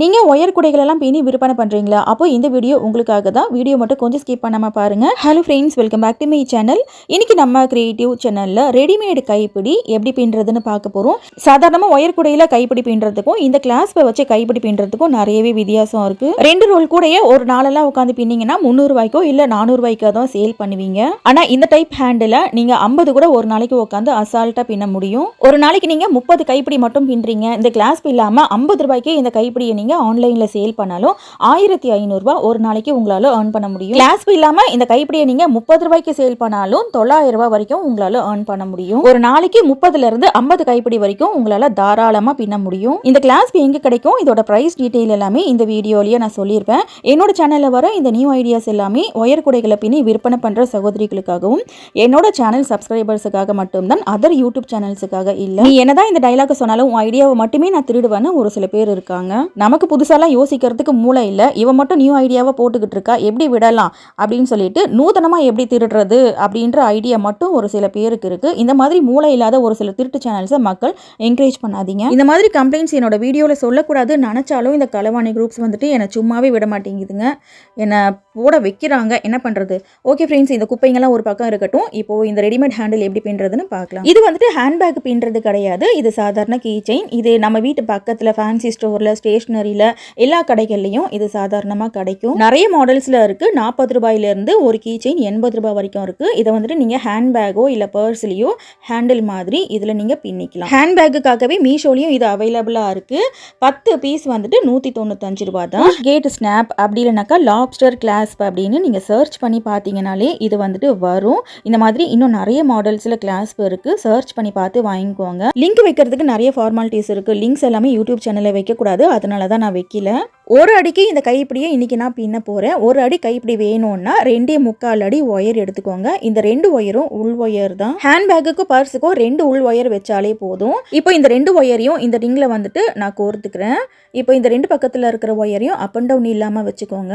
நீங்கள் ஒயர் குடைகளெல்லாம் பின்னி விற்பனை பண்ணுறீங்களா அப்போ இந்த வீடியோ உங்களுக்காக தான். வீடியோ மட்டும் கொஞ்சம் ஸ்கிப் பண்ணாமல் பாருங்கள் hello friends welcome back to my channel இன்றைக்கி நம்ம கிரியேட்டிவ் சேனலில் ரெடிமேடு கைப்பிடி எப்படி பின்னுறதுன்னு பார்க்க போகிறோம் சாதாரணமாக ஒயர் குடையில் கைப்பிடி பின்னுறதுக்கும் இந்த கிளாஸ்பை வச்சு கைப்பிடி பின்னுறதுக்கும் நிறையவே வித்தியாசம் இருக்குது ரெண்டு ரோல் கூடையே ஒரு நாளெல்லாம் உட்காந்து பின்னிங்கன்னா முந்நூறுவாய்க்கோ இல்லை நானூறுவாய்க்கோ தான் சேல் பண்ணுவீங்க. ஆனால் இந்த டைப் ஹேண்டில் நீங்கள் ஐம்பது கூட ஒரு நாளைக்கு உட்காந்து அசால்ட்டாக பின்ன முடியும். ஒரு நாளைக்கு நீங்கள் முப்பது கைப்பிடி மட்டும் பின்னுறீங்க. இந்த கிளாஸ் இல்லாமல் ஐம்பது ரூபாய்க்கு இந்த கைப்பிடியை நீங்கள் ஆன்லைனில் சேல் பண்ணாலும் ஆயிரத்தி ஐநூறுரூவா ஒரு நாளைக்கு உங்களால் ஏர்ன் பண்ண முடியும். கிளாஸ் இல்லாமல் இந்த கைப்பிடியை நீங்கள் முப்பது ரூபாய்க்கு சேல் பண்ணாலும் தொள்ளாயிரம் ரூபாய் வரைக்கும் உங்களால் ஏர்ன் பண்ண முடியும். ஒரு நாளைக்கு முப்பதுலேருந்து ஐம்பது கைப்பிடி வரைக்கும் உங்களால் தாராளமாக பின்ன முடியும். இந்த கிளாஸ் எங்கே கிடைக்கும்? இதோட ப்ரைஸ் டீட்டெயில் எல்லாமே இந்த வீடியோலேயே நான் சொல்லியிருப்பேன். என்னோட சேனலில் வர இந்த நியூ ஐடியாஸ் எல்லாமே ஒயர் குடைகளை பின்னி விற்பனை பண்ணுற சகோதரிகளுக்காகவும் என்னோட சேனல் சப்ஸ்கிரைபர்ஸுக்காக மட்டும்தான் அதர் யூடியூப் சேனல்ஸுக்காக இல்லை. நீ என்னதான் இந்த டைலாக் சொன்னாலும் உன் ஐடியாவை மட்டுமே நான் திருடுவேன்னு ஒரு சில பேர் இருக்காங்க. நமக்கு புதுசாலாம் யோசிக்கிறதுக்கு மூளை இல்லை. இவன் மட்டும் நியூ ஐடியாவை போட்டுக்கிட்டு இருக்கா. எப்படி விடலாம்? அப்படின்னு சொல்லிட்டு நூதனமாக எப்படி திருடுறது அப்படின்ற ஐடியா மட்டும் ஒரு சில பேருக்கு இருக்குது இந்த மாதிரி மூளை இல்லாத ஒரு சில திருட்டு சேனல்ஸை மக்கள் என்கரேஜ் பண்ணாதீங்க. இந்த மாதிரி கம்ப்ளைண்ட்ஸ் என்னோட வீடியோவில் சொல்லக்கூடாது நினச்சாலும் இந்த கலவாணி குரூப்ஸ் வந்துட்டு என்னை சும்மாவே விட மாட்டேங்குதுங்க. என்னை போட வைக்கிறாங்க. என்ன பண்ணுறது ஓகே ஃப்ரெண்ட்ஸ் இந்த குப்பைங்கெல்லாம் ஒரு பக்கம் இருக்கட்டும். இப்போது இந்த ரெடிமேட் ஹேண்டில் எப்படி பின்னுறதுன்னு பார்க்கலாம். இது வந்துட்டு ஹேண்ட்பேக் பின்னுறது கிடையாது. இது சாதாரண கீ செயின் இது நம்ம வீட்டு பக்கத்தில் ஃபேன்சி ஸ்டோரில் ஸ்டேஷ்னரியில் எல்லா கடைகள்லையும் இது சாதாரணமாக கிடைக்கும். நிறைய மாடல்ஸில் இருக்குது நாற்பது ரூபாயிலேருந்து ஒரு கீ செயின் எண்பது ரூபாய் வரைக்கும் இருக்குது இதை வந்துட்டு நீங்கள் ஹேண்ட்பேக்கோ இல்லை பர்ஸ்லேயோ ஹேண்டில் மாதிரி இதில் நீங்கள் பின்னிக்கலாம். ஹேண்ட்பேக்குக்காகவே மீஷோலையும் இது அவைலபிளாக இருக்குது பத்து பீஸ் வந்துட்டு நூற்றி தொண்ணூத்தஞ்சு ரூபா தான். கேட் ஸ்னாப் அப்படி இல்லைனாக்கா லாப்ஸ்டர் கிளாஸ்ப் அப்படின்னு நீங்கள் சர்ச் பண்ணி பார்த்தீங்கனாலே இது வந்துட்டு வரும். இந்த மாதிரி இன்னும் நிறைய மாடல்ஸில் கிளாஸ்ப் இருக்குது சர்ச் பண்ணி பார்த்து வாங்கிக்கோங்க. லிங்க் வைக்கிறதுக்கு நிறைய ஃபார்மாலிட்டிஸ் இருக்குது லிங்க்ஸ் எல்லாமே யூடியூப் சேனலில் வைக்கக்கூடாது. அதனால தான் நான் வைக்கல. ஒரு அடிக்கு இந்த கைப்பிடியை இன்றைக்கி நான் பின்ன போகிறேன் ஒரு அடி கைப்பிடி வேணும்னா ரெண்டே முக்கால் அடி ஒயர் எடுத்துக்கோங்க. இந்த ரெண்டு ஒயரும் உள் ஒயர் தான். ஹேண்ட்பேக்குக்கும் பர்ஸுக்கும் ரெண்டு உள் ஒயர் வச்சாலே போதும். இப்போ இந்த ரெண்டு ஒயரையும் இந்த ரிங்கில் வந்துட்டு நான் கோர்த்துக்கிறேன். இப்போ இந்த ரெண்டு பக்கத்தில் இருக்கிற ஒயரையும் அப் அண்ட் டவுன் இல்லாமல் வச்சுக்கோங்க.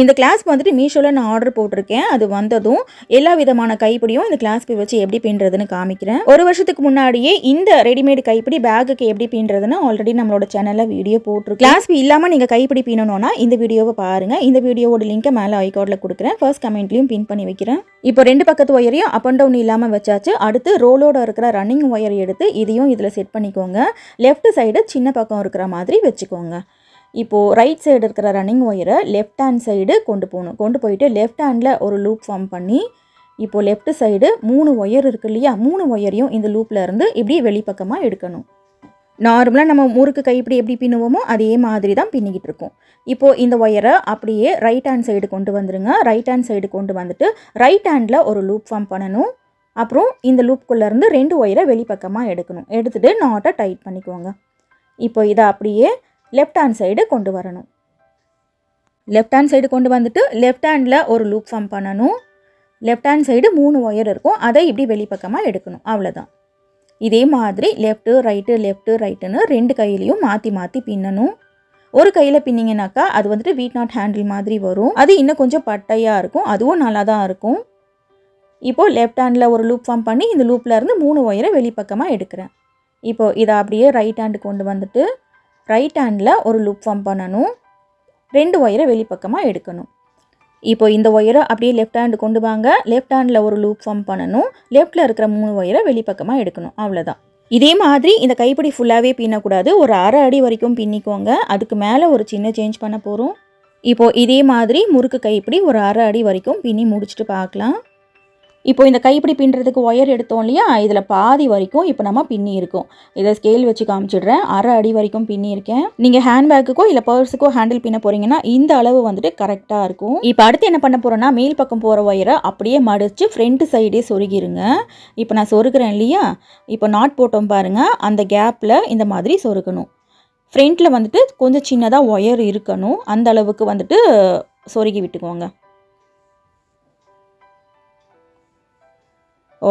இந்த கிளாஸ்க்கு வந்துட்டு மீஷோவில் நான் ஆர்டர் போட்டிருக்கேன். அது வந்ததும் எல்லா விதமான கைப்பிடியும் இந்த கிளாஸ்க்கு வச்சு எப்படி பின்னுறதுன்னு காமிக்கிறேன். ஒரு வருஷத்துக்கு முன்னாடியே இந்த ரெடிமேட் கைப்பிடி பேக்குக்கு எப்படி பின்னுறதுன்னு ஆல்ரெடி நம்மளோட சேனலில் வீடியோ போட்டிருக்கேன் கிளாஸ்பி இல்லாமல் நீங்கள் கைப்பிடி பின்னணும்னா இந்த வீடியோவை பாருங்கள் இந்த வீடியோவோட லிங்கை மேலே ஐகார்டில் கொடுக்குறேன். ஃபர்ஸ்ட் கமெண்ட்லையும் பின் பண்ணி வைக்கிறேன். இப்போ ரெண்டு பக்கத்து ஒயரையும் அப் அண்ட் டவுன் இல்லாமல் வச்சாச்சு. அடுத்து ரோலோட இருக்கிற ரன்னிங் ஒயர் எடுத்து இதையும் இதில் செட் பண்ணிக்கோங்க. லெஃப்ட் சைடு சின்ன பக்கம் இருக்கிற மாதிரி வச்சுக்கோங்க. இப்போது ரைட் சைடு இருக்கிற ரன்னிங் ஒயரை லெஃப்ட் ஹேண்ட் சைடு கொண்டு போகணும். கொண்டு போயிட்டு லெஃப்ட் ஹேண்டில் ஒரு லூப் ஃபார்ம் பண்ணி இப்போது லெஃப்ட் சைடு மூணு ஒயர் இருக்கு இல்லையா? மூணு ஒயரையும் இந்த லூப்பில் இருந்து இப்படி வெளிப்பக்கமாக எடுக்கணும். நார்மலாக நம்ம முறுக்கு கைப்பிடி எப்படி பின்னுவோமோ அதே மாதிரி தான் பின்னிக்கிட்டு இருக்கோம். இப்போது இந்த ஒயரை அப்படியே ரைட் ஹேண்ட் சைடு கொண்டு வந்துடுங்க ரைட் ஹேண்ட் சைடு கொண்டு வந்துட்டு ரைட் ஹேண்டில் ஒரு லூப் ஃபார்ம் பண்ணணும். அப்புறம் இந்த லூப்புக்குள்ளேருந்து ரெண்டு ஒயரை வெளிப்பக்கமாக எடுக்கணும். எடுத்துகிட்டு நாட்டை டைட் பண்ணிக்கோங்க. இப்போ இதை அப்படியே லெஃப்ட் ஹேண்ட் சைடு கொண்டு வரணும். லெஃப்ட் ஹேண்ட் சைடு கொண்டு வந்துட்டு லெஃப்ட் ஹேண்டில் ஒரு லூப் ஃபார்ம் பண்ணணும். லெஃப்ட் ஹேண்ட் சைடு மூணு ஒயர் இருக்கும். அதை இப்படி வெளிப்பக்கமாக எடுக்கணும். அவ்வளோதான் இதே மாதிரி லெஃப்ட்டு ரைட்டு லெஃப்ட்டு ரைட்டுன்னு ரெண்டு கையிலையும் மாற்றி மாற்றி பின்னணும். ஒரு கையில் பின்னிங்கனாக்கா அது வந்துட்டு வீட் நாட் ஹேண்டில் மாதிரி வரும். அது இன்னும் கொஞ்சம் பட்டையாக இருக்கும். அதுவும் நல்லா தான் இருக்கும் இப்போது லெஃப்ட் ஹேண்டில் ஒரு லூப் ஃபார்ம் பண்ணி இந்த லூப்பில் இருந்து மூணு ஒயரை வெளிப்பக்கமாக எடுக்கிறேன். இப்போது இதை அப்படியே ரைட் ஹேண்டு கொண்டு வந்துட்டு ரைட் ஹேண்டில் ஒரு லூப் ஃபார்ம் பண்ணணும். ரெண்டு ஒயரை வெளிப்பக்கமாக எடுக்கணும். இப்போ இந்த ஒயரை அப்படியே லெஃப்ட் ஹேண்டு கொண்டு வாங்க. லெஃப்ட் ஹேண்டில் ஒரு லூப் ஃபார்ம் பண்ணணும். லெஃப்ட்டில் இருக்கிற மூணு ஒயரை வெளிப்பக்கமாக எடுக்கணும். அவ்வளோதான் இதே மாதிரி இந்த கைப்பிடி ஃபுல்லாகவே பின்னக்கூடாது. ஒரு அரை அடி வரைக்கும் பின்னிக்கோங்க. அதுக்கு மேலே ஒரு சின்ன சேஞ்ச் பண்ண போகிறோம் இப்போது இதே மாதிரி முறுக்கு கைப்பிடி ஒரு அரை அடி வரைக்கும் பின்னி முடிச்சுட்டு பார்க்கலாம். இப்போ இந்த கைப்பிடி பின்னுறதுக்கு ஒயர் எடுத்தோம் இல்லையா? இதில் பாதி வரைக்கும் இப்போ நம்ம பின்னி இருக்கோம். இதை ஸ்கேல் வச்சு காமிச்சிடுறேன். அரை அடி வரைக்கும் பின்னி இருக்கேன். நீங்கள் ஹேண்ட்பேக்குக்கோ இல்லை பர்ஸுக்கோ ஹேண்டில் பின்ன போகிறீங்கன்னா இந்த அளவு வந்துட்டு கரெக்டாக இருக்கும். இப்போ அடுத்து என்ன பண்ண போகிறேன்னா மேல் பக்கம் போகிற ஒயரை அப்படியே மடித்து ஃப்ரண்ட் சைடே சொருகிருங்க. இப்போ நான் சொருகிறேன் இல்லையா? இப்போ நாட் போட்டோம் பாருங்கள் அந்த கேப்பில் இந்த மாதிரி சொருகணும். ஃப்ரண்ட்டில் வந்துட்டு கொஞ்சம் சின்னதாக ஒயர் இருக்கணும். அந்த அளவுக்கு வந்துட்டு சொருகி விட்டுக்கோங்க.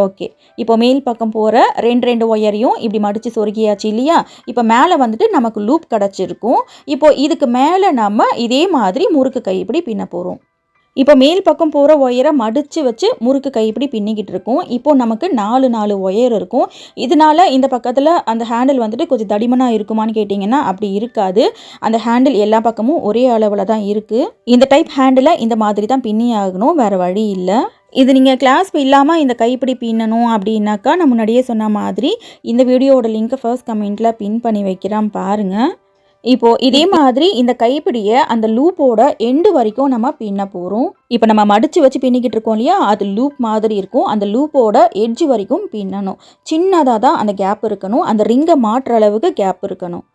ஓகே இப்போ மேல் பக்கம் போகிற ரெண்டு ரெண்டு ஒயரையும் இப்படி மடித்து சொருகியாச்சு இல்லையா? இப்போ மேலே வந்துட்டு நமக்கு லூப் கிடச்சிருக்கும். இப்போ இதுக்கு மேலே நம்ம இதே மாதிரி முறுக்கு கைப்பிடி பின்ன போகிறோம் இப்போ மேல் பக்கம் போகிற ஒயரை மடித்து வச்சு முறுக்கு கைப்பிடி பின்னிக்கிட்டு இருக்கோம். இப்போது நமக்கு நாலு நாலு ஒயர் இருக்கும். இதனால இந்த பக்கத்தில் அந்த ஹேண்டில் வந்துட்டு கொஞ்சம் தடிமனாக இருக்குமான்னு கேட்டிங்கன்னா அப்படி இருக்காது. அந்த ஹேண்டில் எல்லா பக்கமும் ஒரே அளவில் தான் இருக்குது இந்த டைப் ஹேண்டில் இந்த மாதிரி தான் பின்னி ஆகணும். வேறு வழி இல்லை. இது நீங்கள் கிளாஸ்ப் இல்லாமல் இந்த கைப்பிடி பின்னணும் அப்படின்னாக்கா நான் முன்னாடியே சொன்ன மாதிரி இந்த வீடியோவோட லிங்க்கை ஃபர்ஸ்ட் கமெண்ட்டில் பின் பண்ணி வைக்கிறான் பாருங்கள் இப்போது இதே மாதிரி இந்த கைப்பிடியை அந்த லூப்போட எண்டு வரைக்கும் நம்ம பின்ன போகிறோம் இப்போ நம்ம மடித்து வச்சு பின்னிக்கிட்டு இருக்கோம் இல்லையா? அது லூப் மாதிரி இருக்கும். அந்த லூப்போட எட்ஜ் வரைக்கும் பின்னணும். சின்னதாக தான் அந்த கேப் இருக்கணும். அந்த ரிங்கை மாற்றுற அளவுக்கு கேப் இருக்கணும்.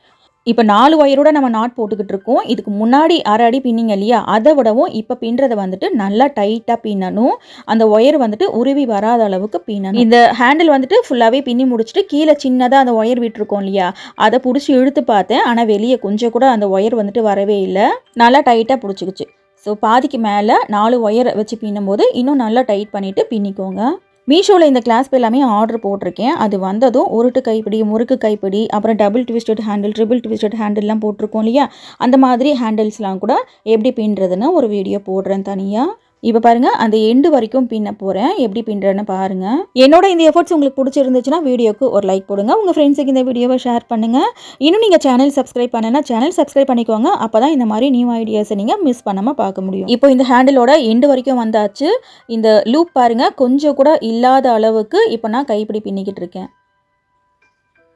இப்போ நாலு ஒயரோட நம்ம நாட் போட்டுக்கிட்டு இருக்கோம். இதுக்கு முன்னாடி அரை அடி பின்னிங்க இல்லையா? அதை விடவும் இப்போ பின்னுறதை வந்துட்டு நல்லா டைட்டாக பின்னணும். அந்த ஒயர் வந்துட்டு உருவி வராத அளவுக்கு பின்னணும். இந்த ஹேண்டில் வந்துட்டு ஃபுல்லாகவே பின்னி முடிச்சுட்டு கீழே சின்னதாக அந்த ஒயர் விட்டுருக்கோம் இல்லையா? அதை பிடிச்சி இழுத்து பார்த்தேன். ஆனால் வெளியே கொஞ்சம் கூட அந்த ஒயர் வந்துட்டு வரவே இல்லை. நல்லா டைட்டாக பிடிச்சிக்கிச்சு. ஸோ பாதிக்கு மேலே நாலு ஒயர் வச்சு பின்னும்போது இன்னும் நல்லா டைட் பண்ணிவிட்டு பின்னிக்கோங்க. மீஷோவில் இந்த கிளாஸ்ப் எல்லாமே ஆர்டர் போட்டிருக்கேன். அது வந்ததும் உருட்டு கைப்பிடி முறுக்கு கைப்பிடி அப்புறம் double twisted handle triple twisted ஹேண்டில்லாம் போட்டிருக்கோம் இல்லையா? அந்த மாதிரி ஹேண்டில்ஸ்லாம் கூட எப்படி பின்னுறதுன்னு ஒரு வீடியோ போடுறேன் தனியாக இப்போ பாருங்கள் அந்த எண்டு வரைக்கும் பின்ன போகிறேன் எப்படி பின்னுறேன்னு பாருங்கள் என்னோட இந்த எஃபர்ட்ஸ் உங்களுக்கு பிடிச்சிருந்துச்சுன்னா வீடியோக்கு ஒரு லைக் போடுங்க. உங்கள் ஃப்ரெண்ட்ஸுக்கு இந்த வீடியோவை ஷேர் பண்ணுங்கள் இன்னும் நீங்கள் சேனல் சப்ஸ்கிரைப் பண்ணனா சேனல் சப்ஸ்கிரைப் பண்ணிக்கோங்க. அப்போ தான் இந்த மாதிரி நியூ ஐடியாஸை நீங்கள் மிஸ் பண்ணாமல் பார்க்க முடியும். இப்போ இந்த ஹேண்டிலோட எண்டு வரைக்கும் வந்தாச்சு. இந்த லூப் பாருங்கள் கொஞ்சம் கூட இல்லாத அளவுக்கு இப்போ நான் கைப்பிடி பின்னிக்கிட்டு இருக்கேன்.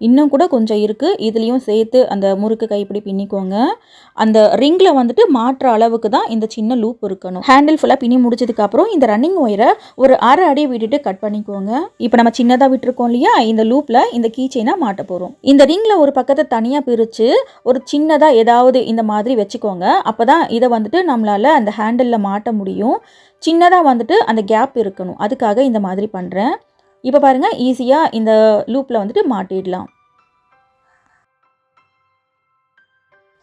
இன்னும் கூட கொஞ்சம் இருக்குது இதுலேயும் சேர்த்து அந்த முறுக்கு கைப்பிடி பின்னிக்கோங்க. அந்த ரிங்கில் வந்துட்டு மாற்ற அளவுக்கு தான் இந்த சின்ன லூப் இருக்கணும். ஹேண்டில் ஃபுல்லாக பின்னி முடிச்சதுக்கப்புறம் இந்த ரன்னிங் ஒயரை ஒரு அரை அடி விட்டுட்டு கட் பண்ணிக்கோங்க. இப்போ நம்ம சின்னதாக விட்டுருக்கோம் இல்லையா? இந்த லூப்பில் இந்த கீ செயினாக மாட்ட போகிறோம் இந்த ரிங்கில் ஒரு பக்கத்தை தனியாக பிரித்து ஒரு சின்னதாக ஏதாவது இந்த மாதிரி வச்சுக்கோங்க. அப்போ தான் இதை வந்துட்டு நம்மளால் அந்த ஹேண்டிலில் மாட்ட முடியும். சின்னதாக வந்துட்டு அந்த கேப் இருக்கணும். அதுக்காக இந்த மாதிரி பண்ணுறேன் இப்போ பாருங்கள் ஈஸியாக இந்த லூப்பில் வந்துட்டு மாட்டிடலாம்.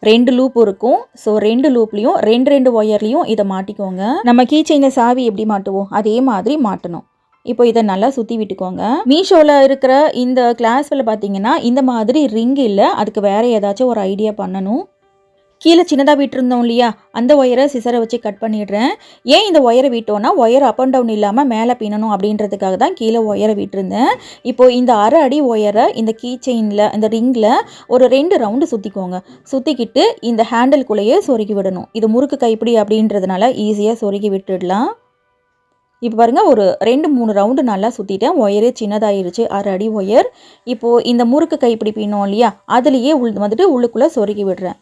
ரெண்டு லூப் இருக்கும். ஸோ ரெண்டு லூப்லேயும் ரெண்டு ரெண்டு ஒயர்லேயும் இதை மாட்டிக்கோங்க. நம்ம கீ செயினில் சாவி எப்படி மாட்டுவோம்? அதே மாதிரி மாட்டணும். இப்போ இதை நல்லா சுற்றி விட்டுக்கோங்க. மீஷோவில் இருக்கிற இந்த கிளாஸில் பார்த்தீங்கன்னா இந்த மாதிரி ரிங் இல்லை. அதுக்கு வேறு ஏதாச்சும் ஒரு ஐடியா பண்ணணும். கீழே சின்னதாக விட்டுருந்தோம் இல்லையா? அந்த ஒயரை சிசரை வச்சு கட் பண்ணிடுறேன். ஏன் இந்த ஒயரை விட்டோன்னா ஒயர் அப் அண்ட் டவுன் இல்லாமல் மேலே பின்னணும் அப்படின்றதுக்காக தான் கீழே ஒயரை விட்டுருந்தேன். இப்போது இந்த அரை அடி ஒயரை இந்த கீ செயினில் இந்த ரிங்கில் ஒரு ரெண்டு ரவுண்டு சுற்றிக்கோங்க சுற்றிக்கிட்டு இந்த ஹேண்டில்குள்ளேயே சொருகி விடணும். இது முறுக்கு கைப்பிடி அப்படின்றதுனால ஈஸியாக சொருகி விட்டுடலாம். இப்போ பாருங்கள் ஒரு ரெண்டு மூணு ரவுண்டு நல்லா சுற்றிட்டேன் ஒயரே சின்னதாயிருச்சு அரை அடி ஒயர். இப்போது இந்த முறுக்கு கைப்பிடி பின்னோம் இல்லையா? அதுலேயே உள் வந்துட்டு உள்ளுக்குள்ளே சொருகி விடுறேன்.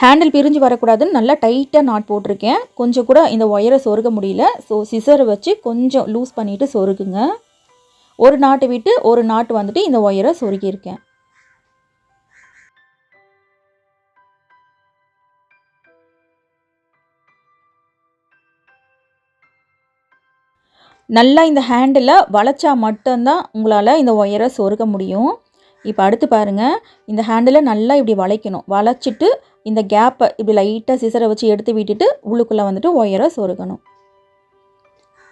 ஹேண்டில் பிரிஞ்சு வரக்கூடாதுன்னு நல்லா டைட்டாக நாட் போட்டிருக்கேன். கொஞ்சம் கூட இந்த ஒயரை சொருக முடியல. ஸோ சிசரை வச்சு கொஞ்சம் லூஸ் பண்ணிவிட்டு சொருகுங்க. ஒரு நாட்டு விட்டு ஒரு நாட்டு வந்துட்டு இந்த ஒயரை சொருகியிருக்கேன். நல்லா இந்த ஹேண்டில் வளைச்சா மட்டும்தான் உங்களால் இந்த ஒயரை சொருக முடியும். இப்போ அடுத்து பாருங்கள் இந்த ஹேண்டிலை நல்லா இப்படி வளைக்கணும். வளைச்சிட்டு இந்த கேப்பை இப்படி லைட்டாக சிசரை வச்சு எடுத்து விட்டுட்டு உள்ளுக்குள்ளே வந்துட்டு ஒயரை சொருகணும்.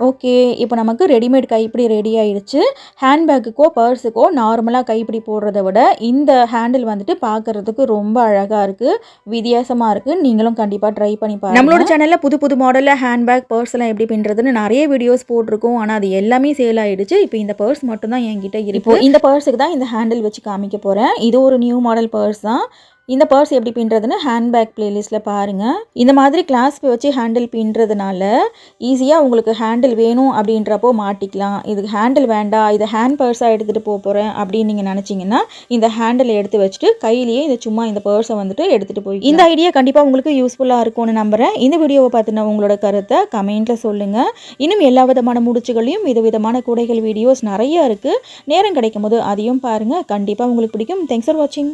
ஓகே இப்போ நமக்கு ரெடிமேட் கைப்பிடி ரெடி ஆயிடுச்சு. ஹேண்ட்பேக்குக்கோ பர்ஸுக்கோ நார்மலாக கைப்பிடி போடுறத விட இந்த ஹேண்டில் வந்துட்டு பார்க்குறதுக்கு ரொம்ப அழகாக இருக்குது வித்தியாசமாக இருக்குது நீங்களும் கண்டிப்பாக ட்ரை பண்ணி பாருங்க. நம்மளோட சேனலில் புது புது மாடலில் ஹேண்ட்பேக் பர்ஸ் எல்லாம் எப்படி பண்ணுறதுன்னு நிறைய வீடியோஸ் போட்டிருக்கோம். ஆனால் அது எல்லாமே சேல் ஆகிடுச்சு இப்போ இந்த பர்ஸ் மட்டும் தான் என்கிட்ட இருக்கு. இந்த பர்ஸுக்கு தான் இந்த ஹேண்டில் வச்சு காமிக்க போகிறேன் இது ஒரு நியூ மாடல் பர்ஸ் தான். இந்த பர்ஸ் எப்படி பின்னுறதுன்னு ஹேண்ட்பேக் பிளேலிஸ்ட்டில் பாருங்கள் இந்த மாதிரி கிளாஸ்க்கு வச்சு ஹேண்டில் பின்னுறதுனால ஈஸியாக உங்களுக்கு ஹேண்டில் வேணும் அப்படின்றப்போ மாட்டிக்கலாம். இதுக்கு ஹேண்டில் வேண்டாம் இதை ஹேண்ட் பர்ஸாக எடுத்துகிட்டு போக போகிறேன் அப்படின்னு நீங்கள் நினச்சிங்கன்னா இந்த ஹேண்டில் எடுத்து வச்சுட்டு கையிலேயே இந்த சும்மா இந்த பர்ஸை வந்துட்டு எடுத்துகிட்டு போய் இந்த ஐடியா கண்டிப்பாக உங்களுக்கு யூஸ்ஃபுல்லாக இருக்கும்னு நம்புகிறேன் இந்த வீடியோவை பார்த்தினா உங்களோட கருத்தை கமெண்ட்டில் சொல்லுங்கள் இன்னும் எல்லா விதமான முடிச்சுகளையும் விதவிதமான கூடைகள் வீடியோஸ் நிறைய இருக்குது நேரம் கிடைக்கும் போது அதையும் பாருங்கள் கண்டிப்பாக உங்களுக்கு பிடிக்கும். தேங்க்ஸ் ஃபார் வாட்சிங்